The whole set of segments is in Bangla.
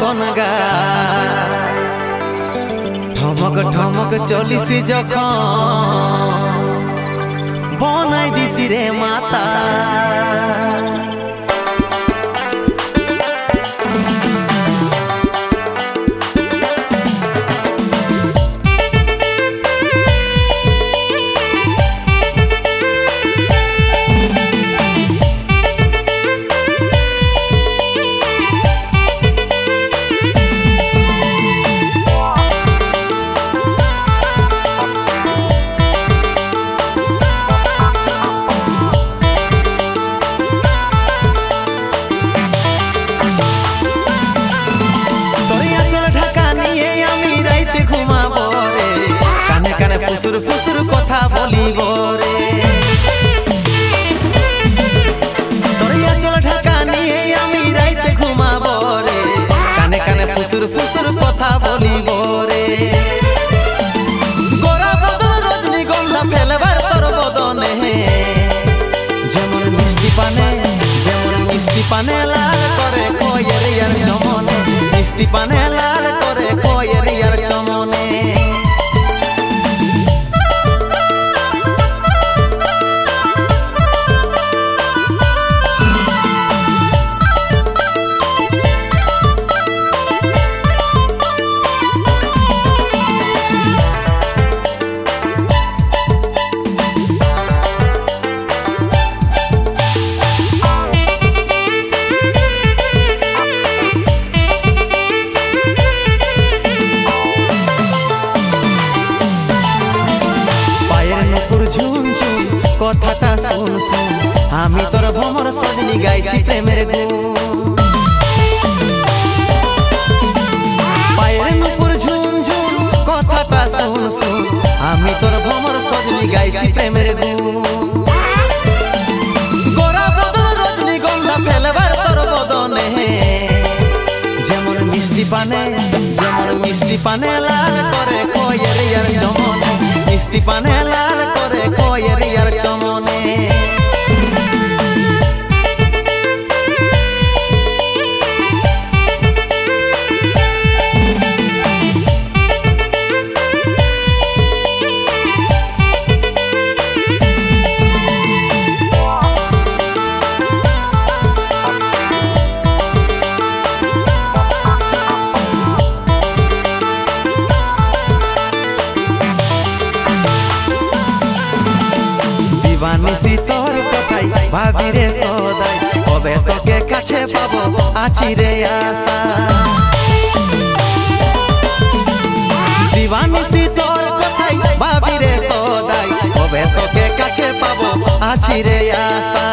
মতন গা ঠমক ঠমক চলিছি যখন। বনাই দিছি রে মাতা। বলিব রে। তোর আঁচল ঢাকা নিয়ে আমি রাইতে ঘুমাবো রে। কানে কানে ফুসুর ফুসুর কথা বলিব রে। গোরা বদন বদনে। যেমন মিষ্টি পানে মিষ্টি পানে লাল করে কয়ের ইয়ার চমনে মিষ্টি পানে লাল কথাটা শুন শুন। আমি তোর ভ্রমর সজনি গাইছি প্রেমের পায়ের নুপুর ঝুম ঝুম কথাটা শুন শুন। আমি তোর ভ্রমর সজনি গাইছি প্রেমের মিষ্টি পানে, যেমন মিষ্টি পানে লাল করে কয়ের ইয়ার চমনে মিষ্টি পানে লাল করে ভাবি রে সদাই, কবে তোকে কাছে পাবো? আছি রে আশা। দিবানিসি তোর কথাই ভাবি রে সদাই, কবে তোকে কাছে পাবো? আছি রে আশা।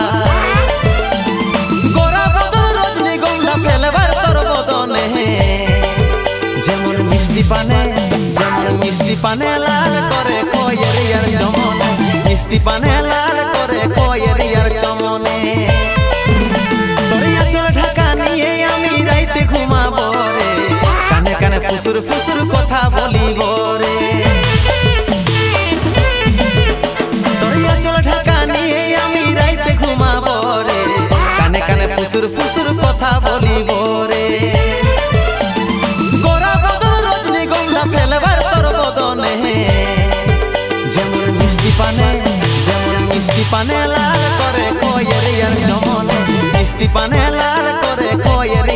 পানে, যেমন মিষ্টি পানে লাল করে কয়ের চমনে মিষ্টি পানে লাল করে কয়ের ইয়ার চমনে। তোর আঁচল ঢাকা নিয়ে আমি রাইতে ঘুমাবো রে। কানে কানে ফুসুর ফুসুর কথা বলিব রে। তোর আঁচল ঢাকা নিয়ে আমি রাইতে ঘুমাবো রে। কানে কানে ফুসুর ফুসুর কথা বলিব মিষ্টি পানে লাল করে কয়ের ইয়ার জমলে মিষ্টি পানে লাল করে কয়ের